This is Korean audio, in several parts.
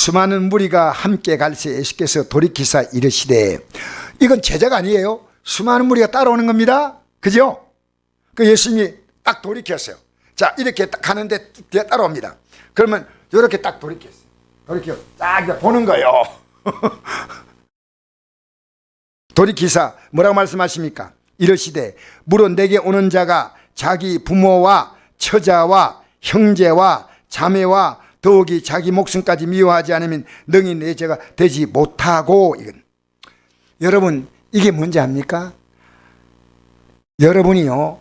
수많은 무리가 함께 갈새 예수께서 돌이키사 이르시되 이건 제자가 아니에요. 수많은 무리가 따라오는 겁니다. 그죠? 그 예수님이 딱 돌이켰어요. 자, 이렇게 딱 가는데 뒤에 따라옵니다. 그러면 이렇게 딱 돌이켰어요. 돌이켜 딱 보는 거예요. 돌이키사 뭐라고 말씀하십니까? 이러시되 물론 내게 오는 자가 자기 부모와 처자와 형제와 자매와 더욱이 자기 목숨까지 미워하지 않으면 능히 내 죄가 되지 못하고 이건. 여러분 이게 뭔지 압니까? 여러분이요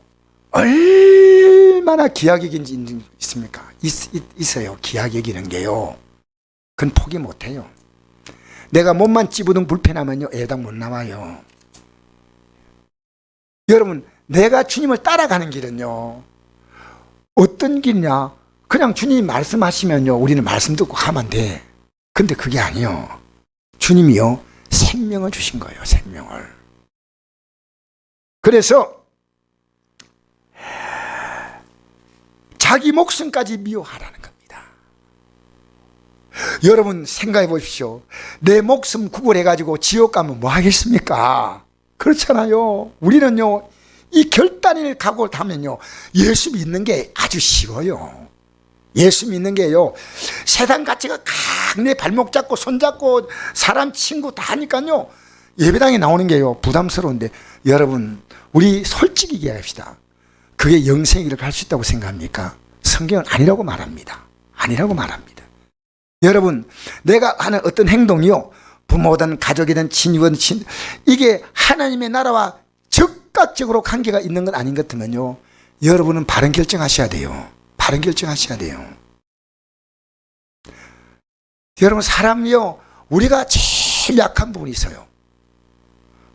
얼마나 여긴지 있습니까? 있, 있, 귀하게 여기는 게요. 그건 포기 못해요. 내가 몸만 찌부둥 불편하면요 애당 못 나와요. 여러분 내가 주님을 따라가는 길은요 어떤 길이냐 그냥 주님이 말씀하시면요. 우리는 말씀 듣고 하면 돼. 근데 그게 아니요. 주님이요. 생명을 주신 거예요 생명을. 그래서 자기 목숨까지 미워하라는 겁니다. 여러분 생각해 보십시오. 내 목숨 구걸해 가지고 지옥 가면 뭐 하겠습니까? 그렇잖아요. 우리는요 이 결단을 각오를 하면요 예수 믿는 게 아주 쉬워요 예수 믿는 게요. 세상 가치가 강내 발목 잡고 손 잡고 사람 친구 다 하니까요. 예배당에 나오는 게요. 부담스러운데 여러분 우리 솔직히 얘기합시다. 그게 영생이를 갈 수 있다고 생각합니까? 성경은 아니라고 말합니다. 아니라고 말합니다. 여러분 내가 하는 어떤 행동이요. 부모든 가족이든 친구든 친 이게 하나님의 나라와 즉각적으로 관계가 있는 건 아닌 것 같으면요. 여러분은 바른 결정하셔야 돼요 바른 결정하셔야 돼요. 여러분 사람이요 우리가 제일 약한 부분이 있어요.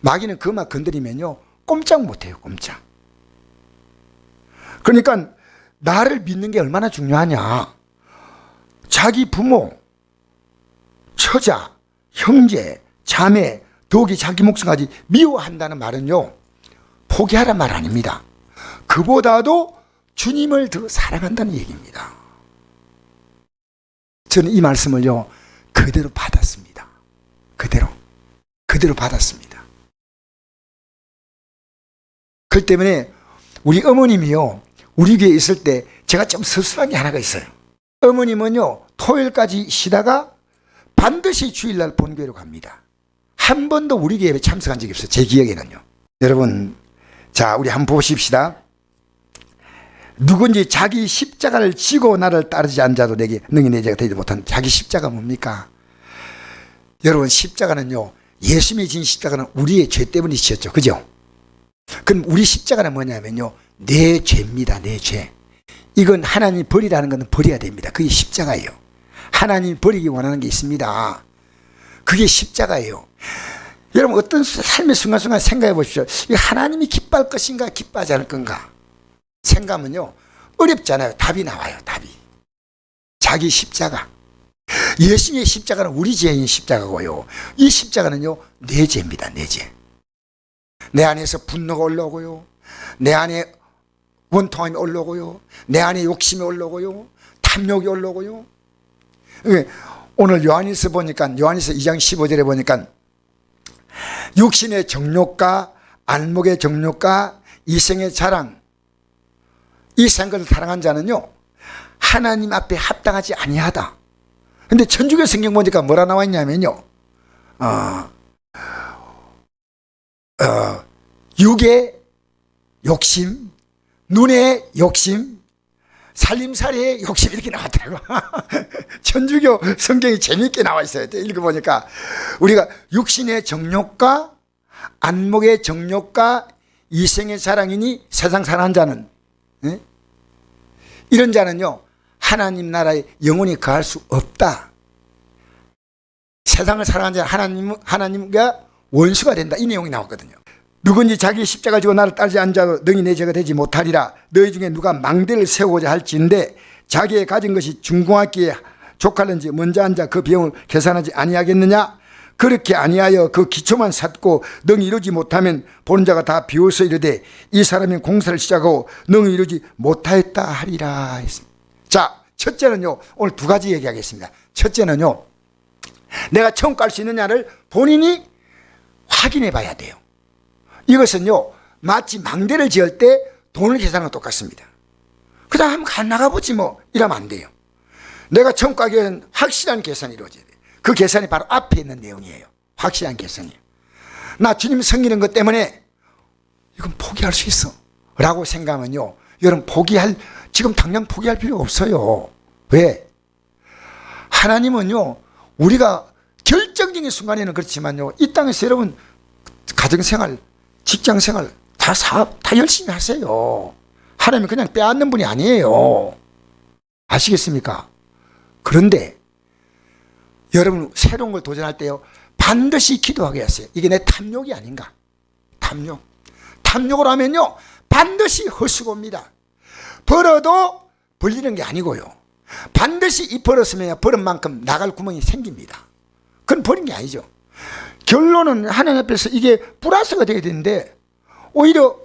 마귀는 그만 건드리면요 꼼짝 못해요 꼼짝. 그러니까 나를 믿는 게 얼마나 중요하냐. 자기 부모 처자 형제 자매 더욱이 자기 목숨까지 미워한다는 말은요 포기하란 말 아닙니다. 그보다도 주님을 더 사랑한다는 얘기입니다. 저는 이 말씀을요 그대로 받았습니다. 그대로. 그대로 받았습니다. 그 때문에 우리 어머님이요 우리 교회에 있을 때 제가 좀 섭섭한 게 하나가 있어요. 어머님은요 토요일까지 쉬다가 반드시 주일날 본교회로 갑니다. 한 번도 우리 교회에 참석한 적이 없어요. 제 기억에는요. 여러분 자 우리 한번 보십시다 누군지 자기 십자가를 지고 나를 따르지 않은 자도 내게 능히 내 죄가 되지 못한 자기 십자가 뭡니까? 여러분 십자가는요 예수님이 진 십자가는 우리의 죄 때문에 지었죠. 그죠? 그럼 우리 십자가는 뭐냐면요 내 죄입니다 내 죄. 이건 하나님 버리라는 것은 버려야 됩니다. 그게 십자가예요. 하나님 버리기 원하는 게 있습니다. 그게 십자가예요. 여러분 어떤 삶의 순간순간 생각해 보십시오. 이 하나님이 기뻐할 것인가 기뻐하지 않을 건가 생각하면요 어렵잖아요. 답이 나와요 답이. 자기 십자가. 예수님의 십자가는 우리 죄인 십자가고요. 이 십자가는요 내 죄입니다 내 죄. 내 안에서 분노가 올라오고요. 내 안에 원통함이 올라오고요. 내 안에 욕심이 올라오고요. 탐욕이 올라오고요. 예, 오늘 요한일서 보니까 요한일서 2장 15절에 보니까 육신의 정욕과 안목의 정욕과 이생의 자랑 이 생각을 사랑한 자는요 하나님 앞에 합당하지 아니하다. 근데 천주교 성경 보니까 뭐라 나와 있냐면요 어, 어, 육의 욕심 눈의 욕심 살림살이의 욕심 이렇게 나왔더라고. 천주교 성경이 재미있게 나와 있어요. 읽어보니까. 우리가 육신의 정욕과 안목의 정욕과 이생의 사랑이니 세상 사랑한 자는 예? 이런 자는요 하나님 나라에 영원히 거할 수 없다. 세상을 사랑한 자는 하나님, 하나님과 원수가 된다. 이 내용이 나왔거든요. 누군지 자기 십자가 지고 나를 따르지 않은 자도 능히 내 죄가 되지 못하리라. 너희 중에 누가 망대를 세우고자 할지인데 자기의 가진 것이 중공학기에 족할는지 먼저 앉아 그 비용을 계산하지 아니하겠느냐 그렇게 아니하여 그 기초만 샀고 능히 이루지 못하면 보는 자가 다 비웃어 이르되 이 사람이 공사를 시작하고 능히 이루지 못하였다 하리라 했습니다 자 첫째는요 오늘 두 가지 얘기하겠습니다 첫째는요 내가 천국 갈수 있느냐를 본인이 확인해 봐야 돼요. 이것은요, 마치 망대를 지을 때 돈을 계산하는 것 똑같습니다. 그 다음 한번 가 나가보지 뭐, 이러면 안 돼요. 내가 천국 가기 위한 확실한 계산이 이루어져야 돼요. 그 계산이 바로 앞에 있는 내용이에요. 확실한 계산이에요. 나 주님 섬기는 것 때문에 이건 포기할 수 있어. 라고 생각하면요. 여러분, 포기할, 지금 당장 포기할 필요가 없어요. 왜? 하나님은요, 우리가 결정적인 순간에는 그렇지만요, 이 땅에서 여러분, 가정생활, 직장생활, 다 사업, 다 열심히 하세요. 하나님이 그냥 빼앗는 분이 아니에요. 아시겠습니까? 그런데, 여러분, 새로운 걸 도전할 때요, 반드시 기도하게 하세요. 이게 내 탐욕이 아닌가? 탐욕. 탐욕을 하면요, 반드시 허수가 옵니다. 벌어도 벌리는 게 아니고요. 반드시 이 벌었으면 벌은 만큼 나갈 구멍이 생깁니다. 그건 버린 게 아니죠. 결론은 하나님 앞에서 이게 플러스가 되어야 되는데, 오히려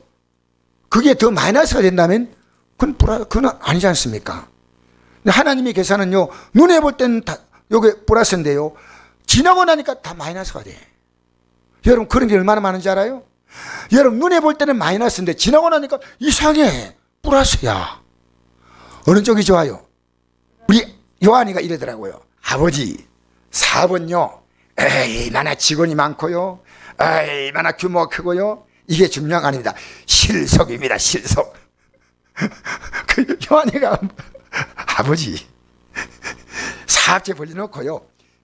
그게 더 마이너스가 된다면, 그건 플러 그건 아니지 않습니까? 하나님의 계산은요, 눈에 볼 때는 다, 요게 플러스인데요, 지나고 나니까 다 마이너스가 돼. 여러분, 그런 게 얼마나 많은지 알아요? 여러분, 눈에 볼 때는 마이너스인데, 지나고 나니까 이상해. 플러스야. 어느 쪽이 좋아요? 우리 요한이가 이러더라고요. 아버지, 사업은요, 얼마나 직원이 많고요, 얼마나 규모가 크고요, 이게 중요한 거 아닙니다. 실속입니다, 실속. 그 요한이가, 아버지, 사업체 벌려놓고요,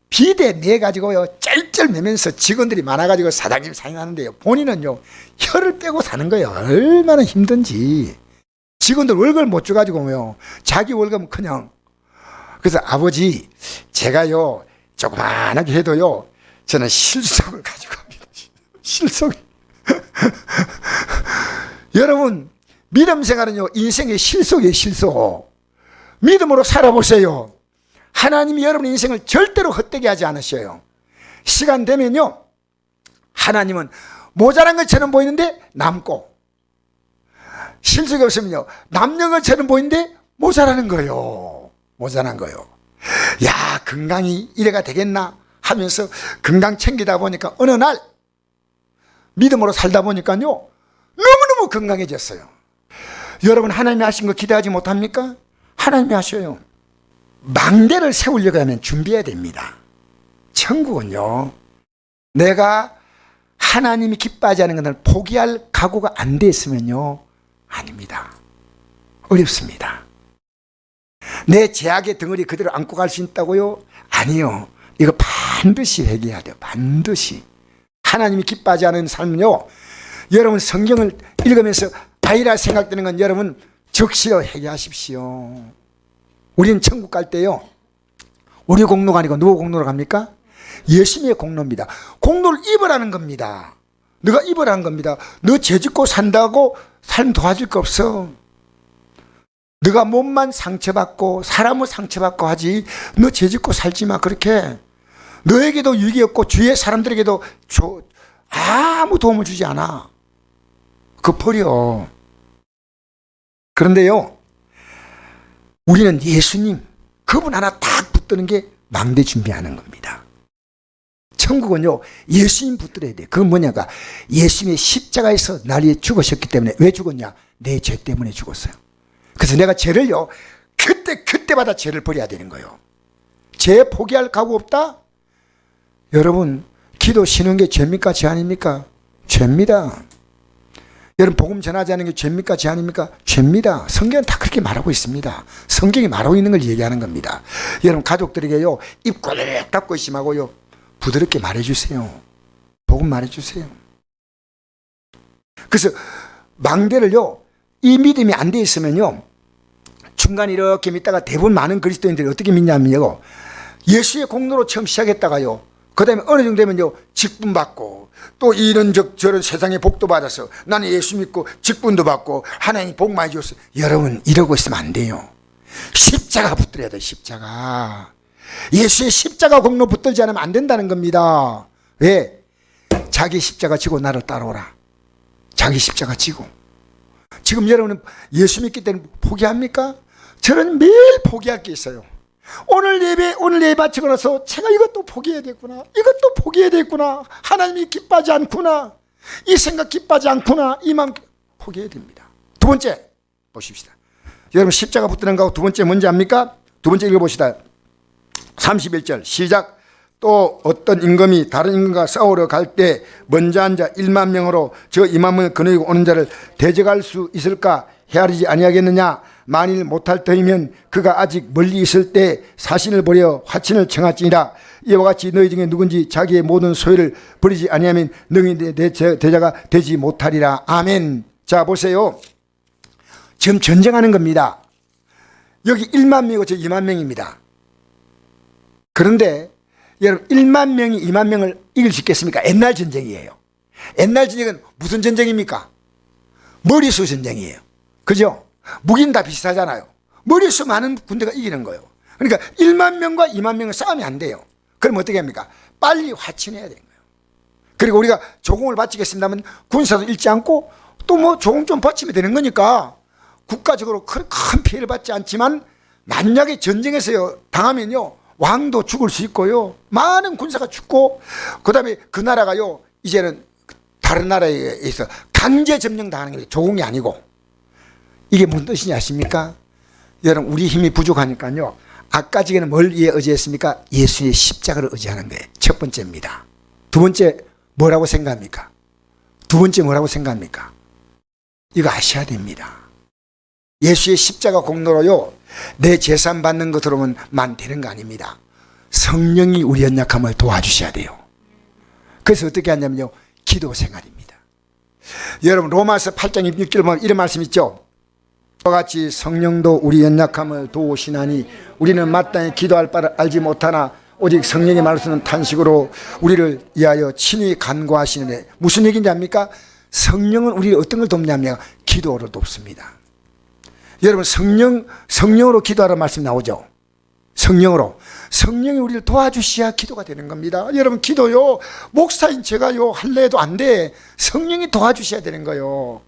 비대 내 가지고요, 쩔쩔매면서 직원들이 많아가지고 사장님 사용하는데요, 본인은요, 혀를 빼고 사는 거예요. 얼마나 힘든지. 직원들 월급을 못 줘가지고요, 자기 월급은 그냥 그래서 아버지 제가요 조그만하게 해도요 저는 실속을 가지고 합니다. 실속. 여러분 믿음 생활은요 인생의 실속이에요 실속. 믿음으로 살아보세요. 하나님이 여러분 인생을 절대로 헛되게 하지 않으셔요. 시간 되면요 하나님은 모자란 것처럼 보이는데 남고 실속이 없으면요 남는 것처럼 보이는데 모자라는 거예요. 모자란 거요. 야, 건강이 이래가 되겠나 하면서 건강 챙기다 보니까 어느 날 믿음으로 살다 보니까요. 너무너무 건강해졌어요. 여러분 하나님이 하신 거 기대하지 못합니까? 하나님이 하셔요. 망대를 세우려고 하면 준비해야 됩니다. 천국은요. 내가 하나님이 기뻐하지 않은 것을 포기할 각오가 안 됐으면요. 아닙니다. 어렵습니다. 내 제약의 덩어리 그대로 안고 갈 수 있다고요? 아니요. 이거 반드시 회개해야 돼요. 반드시. 하나님이 기뻐하지 않은 삶은요. 여러분 성경을 읽으면서 바이라 생각되는 건 여러분 적시어 회개하십시오. 우리는 천국 갈 때요. 우리 공로가 아니고 누구 공로로 갑니까? 예수님의 공로입니다. 공로를 입으라는 겁니다. 너가 입으라는 겁니다. 너 죄짓고 산다고 삶 도와줄 거 없어. 너가 몸만 상처받고 사람을 상처받고 하지 너 죄짓고 살지 마 그렇게 너에게도 유익이 없고 주위의 사람들에게도 조, 아무 도움을 주지 않아 그 버려 그런데요 우리는 예수님 그분 하나 딱 붙드는 게 망대 준비하는 겁니다 천국은요 예수님 붙들어야 돼 그건 뭐냐가 예수님의 십자가에서 날 위해 죽으셨기 때문에 왜 죽었냐 내 죄 때문에 죽었어요 그래서 내가 죄를요, 그때, 그때마다 죄를 버려야 되는 거예요. 죄 포기할 각오 없다? 여러분, 기도 쉬는 게 죄입니까? 죄 아닙니까? 죄입니다. 여러분, 복음 전하지 않는 게 죄입니까? 죄 아닙니까? 죄입니다. 성경은 다 그렇게 말하고 있습니다. 성경이 말하고 있는 걸 얘기하는 겁니다. 여러분, 가족들에게요, 입꼴 닫고 있으마고요, 부드럽게 말해 주세요. 복음 말해 주세요. 그래서, 망대를요, 이 믿음이 안 돼 있으면요. 중간 이렇게 믿다가 대부분 많은 그리스도인들이 어떻게 믿냐면요. 예수의 공로로 처음 시작했다가요. 그 다음에 어느 정도 되면요. 직분 받고 또 이런 저, 저런 세상에 복도 받아서 나는 예수 믿고 직분도 받고 하나님이 복 많이 줬어. 여러분 이러고 있으면 안 돼요. 십자가 붙들어야 돼 십자가. 예수의 십자가 공로 붙들지 않으면 안 된다는 겁니다. 왜? 자기 십자가 지고 나를 따라오라. 자기 십자가 지고. 지금 여러분은 예수 믿기 때문에 포기합니까? 저는 매일 포기할 게 있어요. 오늘 예배 오늘 예배 바치고 나서 제가 이것도 포기해야 되구나. 이것도 포기해야 되구나. 하나님이 기뻐하지 않구나. 이 생각 기뻐하지 않구나. 이 마음 포기해야 됩니다. 두 번째 보십시다. 여러분 십자가 붙드는 거하고 두 번째 뭔지 압니까? 두 번째 읽어봅시다. 31절 시작. 또 어떤 임금이 다른 임금과 싸우러 갈 때 먼저 앉아 1만 명으로 저 2만 명을 거느리고 오는 자를 대적할 수 있을까 헤아리지 아니하겠느냐 만일 못할 터이면 그가 아직 멀리 있을 때 사신을 버려 화친을 청할지니라 이와 같이 너희 중에 누군지 자기의 모든 소유를 버리지 아니하면 대- 대자가 되지 못하리라 아멘 자 보세요 지금 전쟁하는 겁니다 여기 1만 명이고 저 2만 명입니다 그런데 여러분 1만 명이 2만 명을 이길 수 있겠습니까? 옛날 전쟁이에요. 옛날 전쟁은 무슨 전쟁입니까? 머리수 전쟁이에요. 그죠? 무기는 다 비슷하잖아요. 머리수 많은 군대가 이기는 거예요. 그러니까 1만 명과 2만 명은 싸움이 안 돼요. 그럼 어떻게 합니까? 빨리 화친해야 되는 거예요. 그리고 우리가 조공을 바치겠습니다면 군사도 잃지 않고 또 뭐 조공 좀 바치면 되는 거니까 국가적으로 큰, 큰 피해를 받지 않지만 만약에 전쟁에서 당하면요 왕도 죽을 수 있고요 많은 군사가 죽고 그다음에 그 나라가요 이제는 다른 나라에 있어 강제 점령 당하는 게 조공이 아니고 이게 무슨 뜻이냐 아십니까? 여러분 우리 힘이 부족하니까요 아까 지게는 뭘 의지했습니까? 예수의 십자가를 의지하는 거예요 첫 번째입니다 두 번째 뭐라고 생각합니까? 두 번째 뭐라고 생각합니까? 이거 아셔야 됩니다. 예수의 십자가 공로로요, 내 재산 받는 것으로만 되는 거 아닙니다. 성령이 우리 연약함을 도와주셔야 돼요. 그래서 어떻게 하냐면요, 기도 생활입니다. 여러분, 로마서 8장 6절 보면 이런 말씀 있죠? 이와 같이 성령도 우리 연약함을 도우시나니 우리는 마땅히 기도할 바를 알지 못하나 오직 성령의 말씀은 탄식으로 우리를 위하여 친히 간구하시는데 무슨 얘기인지 압니까? 성령은 우리를 어떤 걸 돕냐면 기도를 돕습니다. 여러분 성령 성령으로 기도하라는 말씀 나오죠. 성령으로 성령이 우리를 도와주셔야 기도가 되는 겁니다. 여러분 기도요 목사인 제가요 할래 해도 안 돼. 성령이 도와주셔야 되는 거요.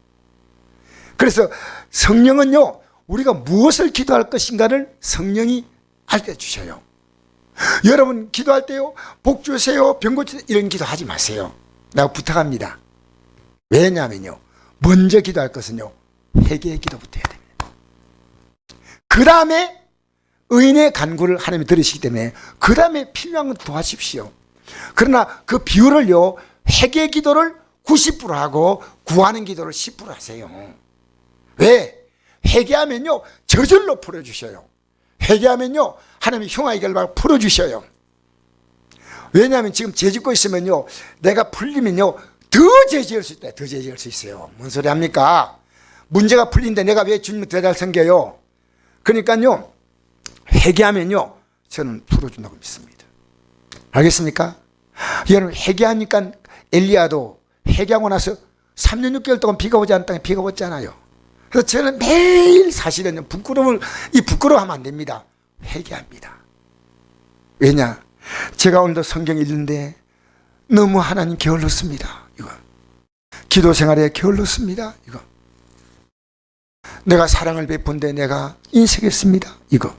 그래서 성령은요 우리가 무엇을 기도할 것인가를 성령이 알려 주셔요. 여러분 기도할 때요 복 주세요 병 고치세요 이런 기도 하지 마세요. 내가 부탁합니다. 왜냐하면요 먼저 기도할 것은요 회개의 기도부터 해야 됩니다. 그 다음에 의인의 간구를 하나님이 들으시기 때문에 그 다음에 필요한 건 도와십시오. 그러나 그 비율을요 회개 기도를 90% 하고 구하는 기도를 10% 하세요. 왜? 회개하면요 저절로 풀어주셔요. 회개하면요 하나님이 흉아의 결박을 풀어주셔요. 왜냐하면 지금 죄짓고 있으면요 내가 풀리면요 더 죄지을 수 있다. 더 죄지을 수 있어요. 뭔 소리 합니까? 문제가 풀린데 내가 왜 주님을 더잘 섬겨요? 그러니까요 회개하면요 저는 풀어준다고 믿습니다. 알겠습니까? 여러분 회개하니까 엘리야도 회개하고 나서 3년 6개월 동안 비가 오지 땅에 비가 왔잖아요. 그래서 저는 매일 사실은 부끄러움을 이 부끄러워하면 안 됩니다. 회개합니다. 왜냐? 제가 오늘도 성경 읽는데 너무 하나님 게을렀습니다. 이거 기도 생활에 게을렀습니다. 이거 내가 사랑을 베푼데 내가 인색했습니다. 이거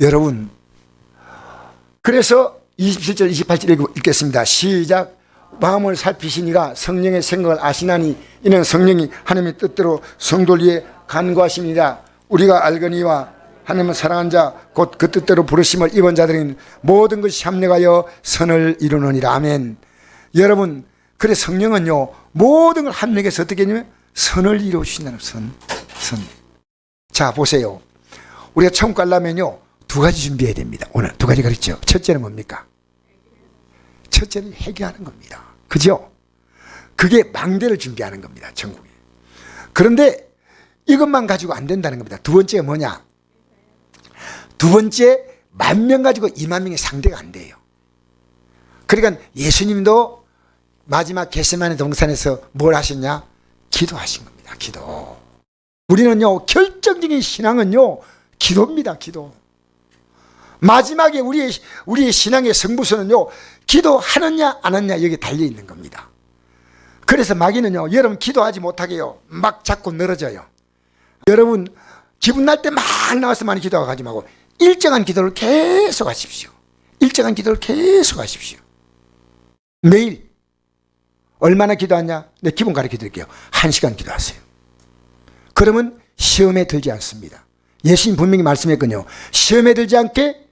여러분 그래서 27절 28절 읽겠습니다. 시작 마음을 살피시니가 성령의 생각을 아시나니 이는 성령이 하나님의 뜻대로 성도를 위해 간구하십니다. 우리가 알거니와 하나님을 사랑한 자 곧 그 뜻대로 부르심을 입은 자들은 모든 것이 합력하여 선을 이루느니라 아멘. 여러분 그래 성령은요 모든 걸 합력해서 어떻게 하냐면 선을 이루신다는 선. 선. 자 보세요. 우리가 천국 가려면요 두 가지 준비해야 됩니다. 오늘 두 가지 가르쳤죠. 첫째는 뭡니까? 첫째는 회개하는 겁니다. 그죠? 그게 망대를 준비하는 겁니다. 천국에. 그런데 이것만 가지고 안 된다는 겁니다. 두 번째가 뭐냐? 두 번째 만 명 가지고 2만 명의 상대가 안 돼요. 그러니까 예수님도 마지막 겟세마네 동산에서 뭘 하셨냐? 기도하신 겁니다. 기도. 우리는요 결정적인 신앙은요 기도입니다. 기도. 마지막에 우리의 우리의 신앙의 승부수는요 기도하느냐 안 하느냐 여기 달려 있는 겁니다. 그래서 마귀는요 여러분 기도하지 못하게요 막 자꾸 늘어져요. 여러분 기분 날 때 막 나와서 많이 기도하고 가지 말고 일정한 기도를 계속 하십시오. 일정한 기도를 계속 하십시오. 매일 얼마나 기도하냐? 내 기분 가르쳐 드릴게요. 한 시간 기도하세요. 그러면 시험에 들지 않습니다. 예수님 분명히 말씀했거든요. 시험에 들지 않게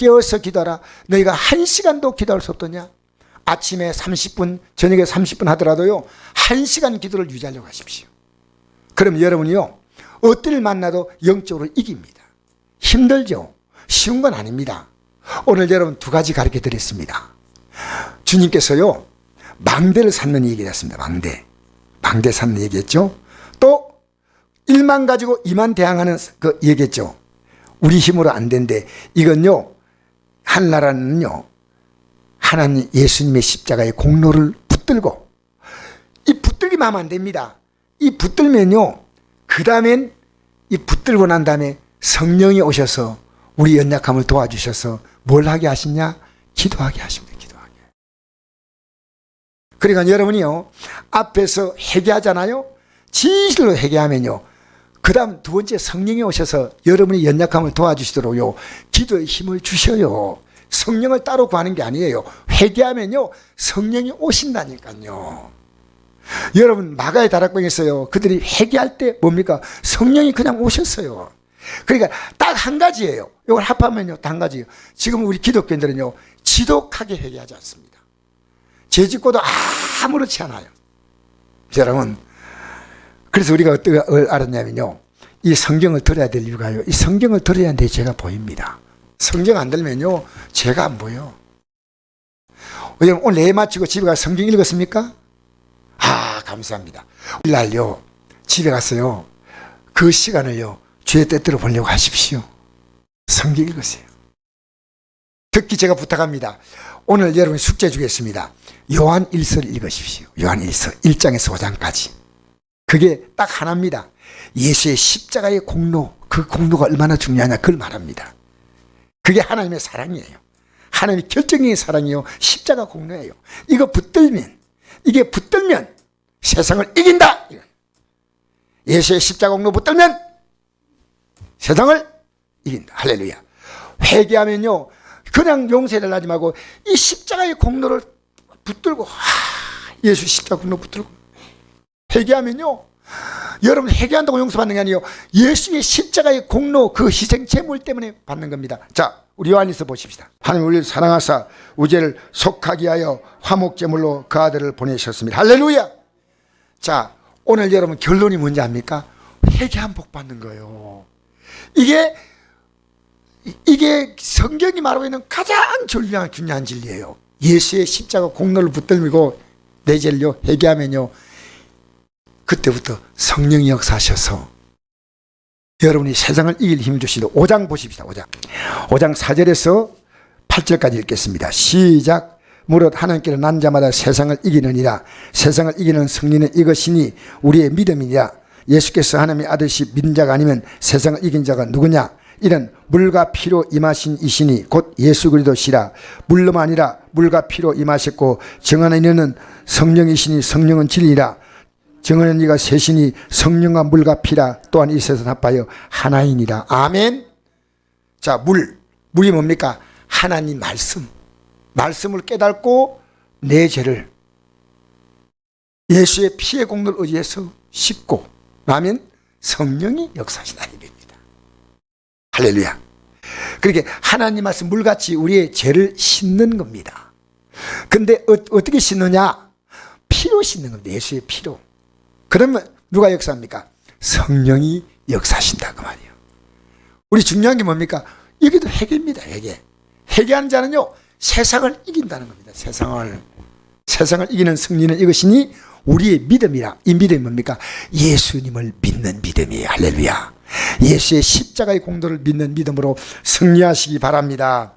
깨어서 기도하라. 너희가 한 시간도 기도할 수 없더냐? 아침에 30분, 저녁에 30분 하더라도요. 한 시간 기도를 유지하려고 하십시오. 그럼 여러분이요. 어디를 만나도 영적으로 이깁니다. 힘들죠? 쉬운 건 아닙니다. 오늘 여러분 두 가지 가르쳐 드렸습니다. 주님께서요. 망대를 쌓는 얘기를 했습니다. 망대. 망대 쌓는 얘기 했죠. 또 일만 가지고 이만 대항하는 그 얘기 했죠. 우리 힘으로 안 된대. 이건요. 한 나라는요. 하나님 예수님의 십자가의 공로를 붙들고 이 붙들기만 하면 안 됩니다. 이 붙들면요. 그 다음엔 이 붙들고 난 다음에 성령이 오셔서 우리 연약함을 도와주셔서 뭘 하게 하시냐? 기도하게 하십니다. 기도하게. 그러니까 여러분이요. 앞에서 회개하잖아요. 진실로 회개하면요. 그 다음 두 번째 성령이 오셔서 여러분의 연약함을 도와주시도록요. 기도의 힘을 주셔요. 성령을 따로 구하는 게 아니에요. 회개하면요. 성령이 오신다니까요. 여러분 마가의 다락방에서요. 그들이 회개할 때 뭡니까? 성령이 그냥 오셨어요. 그러니까 딱 한 가지예요. 이걸 합하면요. 딱 한 가지예요. 지금 우리 기독교인들은요. 지독하게 회개하지 않습니다. 죄 짓고도 아무렇지 않아요. 여러분 그래서 우리가 어떻게 알았냐면요. 이 성경을 들어야 될 이유가요. 이 성경을 들어야 내 죄가 보입니다. 성경 안 들면요. 죄가 안 보여. 오늘 내 마치고 집에 가서 성경 읽었습니까? 아, 감사합니다. 날요. 집에 가서요. 그 시간을요. 죄 때때로 보려고 하십시오. 성경 읽으세요. 특히 제가 부탁합니다. 오늘 여러분 숙제 주겠습니다. 요한 1서를 읽으십시오. 요한 1서 1장에서 5장까지. 그게 딱 하나입니다. 예수의 십자가의 공로, 그 공로가 얼마나 중요하냐 그걸 말합니다. 그게 하나님의 사랑이에요. 하나님의 결정적인 사랑이요. 십자가 공로예요. 이거 붙들면, 이게 붙들면 세상을 이긴다! 예수의 십자가 공로 붙들면 세상을 이긴다. 할렐루야. 회개하면요. 그냥 용서를 하지 말고 이 십자가의 공로를 붙들고, 하, 예수 십자가 공로 붙들고 회개하면요. 여러분 회개한다고 용서받는 게 아니에요. 예수의 십자가의 공로 그 희생 제물 때문에 받는 겁니다. 자, 우리 요한에서 보십시다. 하나님 우리를 사랑하사 우제를 속하게 하여 화목 제물로 그 아들을 보내셨습니다. 할렐루야. 자, 오늘 여러분 결론이 뭔지 압니까? 회개한 복 받는 거예요. 이게 이게 성경이 말하고 있는 가장 중요한 중요한 진리예요. 예수의 십자가 공로를 붙들고 내 죄를요 회개하면요 그때부터 성령이 역사하셔서 여러분이 세상을 이길 힘을 주시도 5장 보십시다. 5장. 5장 4절에서 8절까지 읽겠습니다. 시작. 무릇 하나님께로 난 자마다 세상을 이기느니라. 세상을 이기는 승리는 이것이니 우리의 믿음이니라. 예수께서 하나님의 아들시 믿은 자가 아니면 세상을 이긴 자가 누구냐? 이는 물과 피로 임하신 이시니 곧 예수 그리스도시라 물로만 아니라 물과 피로 임하셨고 정하는 이는 성령이시니 성령은 진리라 정하는 이가 셋이니 성령과 물과 피라. 또한 이 세상 합하여 하나이니라. 아멘. 자 물. 물이 뭡니까? 하나님 말씀. 말씀을 깨닫고 내 죄를 예수의 피의 공로를 의지해서 씻고 나면 성령이 역사하시다 이겁니다. 할렐루야. 그렇게 하나님 말씀 물같이 우리의 죄를 씻는 겁니다. 근데 어, 어떻게 씻느냐? 피로 씻는 겁니다. 예수의 피로 그러면 누가 역사합니까? 성령이 역사하신다 그 말이에요. 우리 중요한 게 뭡니까? 여기도 회개입니다. 회개. 회개하는 자는요 세상을 이긴다는 겁니다. 세상을 세상을 이기는 승리는 이것이니 우리의 믿음이라 이 믿음이 뭡니까? 예수님을 믿는 믿음이에요. 할렐루야. 예수의 십자가의 공도를 믿는 믿음으로 승리하시기 바랍니다.